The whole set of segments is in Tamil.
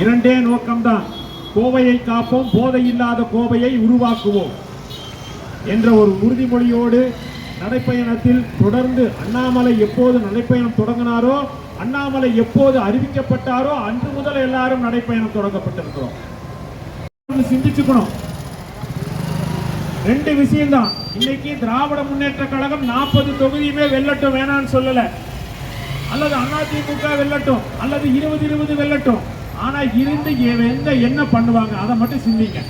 இரண்டே நோக்கம்தான். கோவையை காப்போம் போதை இல்லாத கோவையை உருவாக்குவோம் என்ற ஒரு உறுதிமொழியோடு நடைப்பயணத்தில் தொடர்ந்து அண்ணாமலை எப்போது நடைப்பயணம் தொடங்கினாரோ அண்ணாமலை எப்போது அறிவிக்கப்பட்டாரோ அன்று முதல் எல்லாரும் நடைப்பயணம் தொடங்கப்பட்டிருக்கிறோம். சிந்திச்சுக்கணும். ரெண்டு விஷயம்தான். இன்னைக்கு திராவிட முன்னேற்ற கழகம் நாற்பது தொகுதியுமே வெல்லட்டும் வேணான்னு சொல்லல. அல்லது அதிமுக வெல்லட்டும் அல்லது இருபது இருபது வெல்லட்டும். ஆனா இருந்து எந்த என்ன பண்ணுவாங்க அதை மட்டும் சிந்திங்க.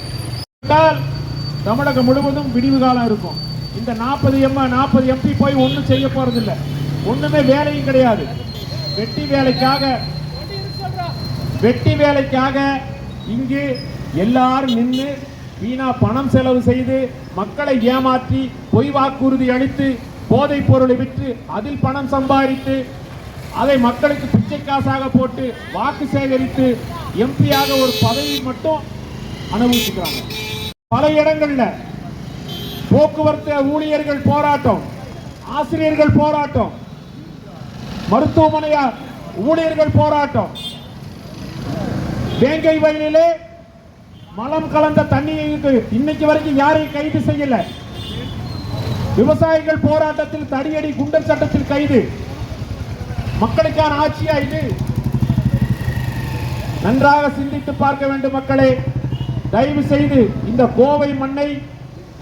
தமிழகம் முழுவதும் விடிவு காலம் இருக்கும். இந்த நாற்பது எம் நாற்பது எம்பி போய் ஒன்றும் செய்ய போறதில்ல. ஒண்ணுமே வேலையும் கிடையாது. வெட்டி வேலைக்காக வெட்டி வேலைக்காக இங்கு எல்லாரும் நின்று வீணா பணம் செலவு செய்து மக்களை ஏமாற்றி பொய் வாக்குறுதி அளித்து போதைப் பொருளை விற்று அதில் பணம் சம்பாதித்து அதை மக்களுக்கு பிச்சை காசாக போட்டு வாக்கு சேகரித்து எம்பியாக ஒரு பதவி மட்டும் அனுபவிச்சுக்கிறாங்க. பல இடங்கள்ல போக்குவரத்து ஊழியர்கள் போராட்டம் ஆசிரியர்கள் போராட்டம் மருத்துவமனையா ஊழியர்கள் போராட்டம். வேங்கை வயலிலே மலம் கலந்த தண்ணியை இன்னைக்கு வரைக்கும் யாரையும் கைது செய்யல. விவசாயிகள் போராட்டத்தில் தடியடி குண்டர் சட்டத்தில் கைது. மக்களுக்கான ஆட்சியா இது? நன்றாக சிந்தித்து பார்க்க வேண்டும் மக்களே. தயவு செய்து இந்த கோவை மண்ணை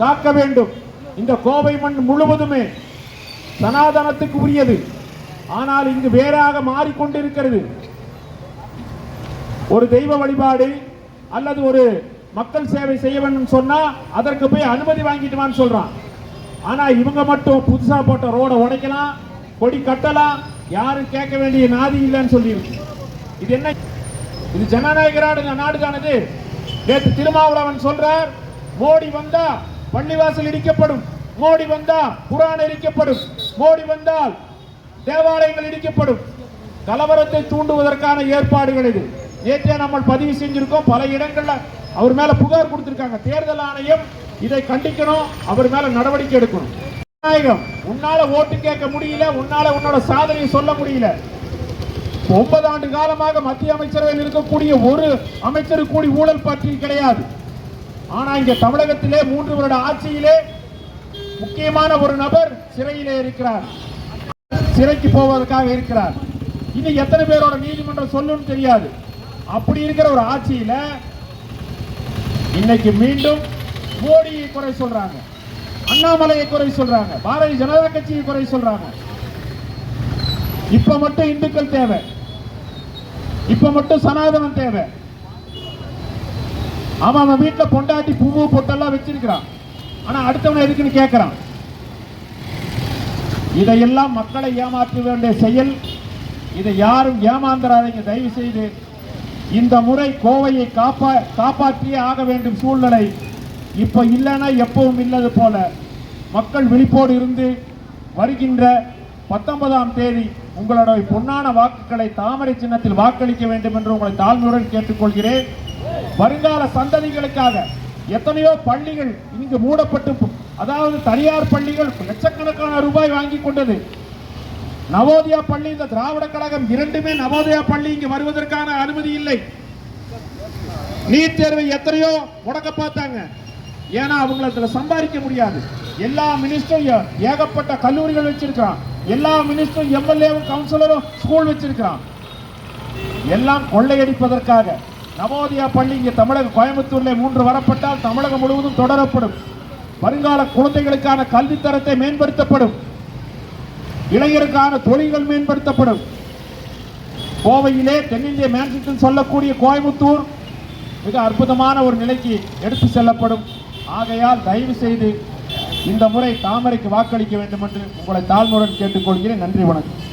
காக்க வேண்டும். இந்த கோவை மண் முழுவதுமே சனாதனத்துக்கு உரியது. ஆனால் இங்கு வேறாக மாறிக்கொண்டிருக்கிறது. ஒரு தெய்வ வழிபாடு அல்லது ஒரு மக்கள் சேவை செய்ய வேண்டும் சொன்னா அதற்கு போய் அனுமதி வாங்கிட்டு வான்னு சொல்றான். ஆனா இவங்க மட்டும் புதுசா போட்ட ரோட உடைக்கலாம் கொடி கட்டலாம் யாரும் கேட்க வேண்டிய நாதி இல்லைன்னு சொல்லியிருக்கு. இது என்ன? இது ஜனநாயக நாடுதானது? நேற்று திருமாவளவன் சொல்றார் மோடி வந்தா பள்ளிவாசல் இடிக்கப்படும் மோடி வந்தா குரான் இடிக்கப்படும் மோடி வந்தால் தேவாலயங்கள் இடிக்கப்படும். கலவரத்தை தூண்டுவதற்கான ஏற்பாடுகள் இது. நேற்றே நம்ம பதிவு செஞ்சிருக்கோம் பல இடங்கள்ல அவர் மேல புகார் கொடுத்திருக்காங்க. தேர்தல் ஆணையம் இதை கண்டிக்கணும் அவர் மேல நடவடிக்கை எடுக்கணும். உன்னால ஓட்டு கேட்க முடியல உன்னால உன்னோட சாதனையை சொல்ல முடியல. ஒன்பது ஆண்டு காலமாக மத்திய அமைச்சரவையில் இருக்கக்கூடிய ஒரு அமைச்சர் கூடி ஊழல் பற்றி கிடையாது. ஆனா இங்க தமிழகத்திலே மூன்று வருட ஆட்சியிலே முக்கியமான ஒரு நபர் சிறையிலே இருக்கிறார். சிறைக்கு போவதற்காக இருக்கிறார். இன்னும் எத்தனை பேரோட நீதிமன்றம் சொல்லுன்னு தெரியாது. அப்படி இருக்கிற ஒரு ஆட்சியில இன்னைக்கு மீண்டும் மோடியை குறை சொல்றாங்க. அண்ணாமலையை குறை சொல்றாங்க. பாரதிய ஜனதா கட்சியை குறை சொல்றாங்க. இப்ப மட்டும் இந்துக்கள் தேவை. இப்ப மட்டும் சனாதனம் தேவை. அவன் அவன் வீட்டில் பொண்டாட்டி பூவு பொட்டெல்லாம் வச்சிருக்கிறான். ஆனா அடுத்தவன் எதுக்குன்னு கேட்கிறான் இதையெல்லாம் மக்களை ஏமாற்ற வேண்டிய செயல். இதை யாரும் ஏமாந்துறாதீங்க. தயவு செய்து இந்த முறை கோவையை காப்பா காப்பாற்றியே ஆக வேண்டும் சூழ்நிலை. இப்ப இல்லைன்னா எப்பவும் இல்லது போல. மக்கள் விழிப்போடு இருந்து வருகின்ற பத்தொன்பதாம் தேதி உங்களோட பொன்னான வாக்குகளை தாமரை சின்னத்தில் வாக்களிக்க வேண்டும் என்று உங்களை தாழ்மையுடன் கேட்டுக்கொள்கிறேன். வருங்கால சந்ததிகளுக்காக எத்தனையோ பள்ளிகள் இங்கு மூடப்பட்டு அதாவது தனியார் பள்ளிகள் லட்சக்கணக்கான ரூபாய் வாங்கி கொண்டது. நவோதயா பள்ளி இந்த திராவிட கழகம் இரண்டுமே நவோதயா பள்ளி இங்கு வருவதற்கான அனுமதி இல்லை. நீட் தேர்வை எத்தனையோ முடக்க பார்த்தாங்க. ஏன்னா அவங்கள அதில் சம்பாதிக்க முடியாது. எல்லா மினிஸ்டரும் ஏ- ஏகப்பட்ட கல்லூரிகள் வச்சிருக்கிறான். எல்லா மினிஸ்டரும் எம்எல்ஏவும் கவுன்சிலரும் ஸ்கூல் வச்சிருக்கிறான். எல்லாம் கொள்ளையடிப்பதற்காக. நவோதயா பள்ளி இங்கே தமிழக கோயம்புத்தூரில் மூன்று வரப்பட்டால் தமிழகம் முழுவதும் தொடரப்படும். வருங்கால குழந்தைகளுக்கான கல்வி தரத்தை மேம்படுத்தப்படும். இளைஞருக்கான தொழில்கள் மேம்படுத்தப்படும். கோவையிலே தென்னிந்திய மேன்சிட்டன் சொல்லக்கூடிய கோயம்புத்தூர் மிக அற்புதமான ஒரு நிலைக்கு எடுத்து செல்லப்படும். ஆகையால் தயவு செய்து இந்த முறை தாமரைக்கு வாக்களிக்க வேண்டும் என்று உங்களை தாழ்மையுடன் கேட்டுக்கொள்கிறேன். நன்றி வணக்கம்.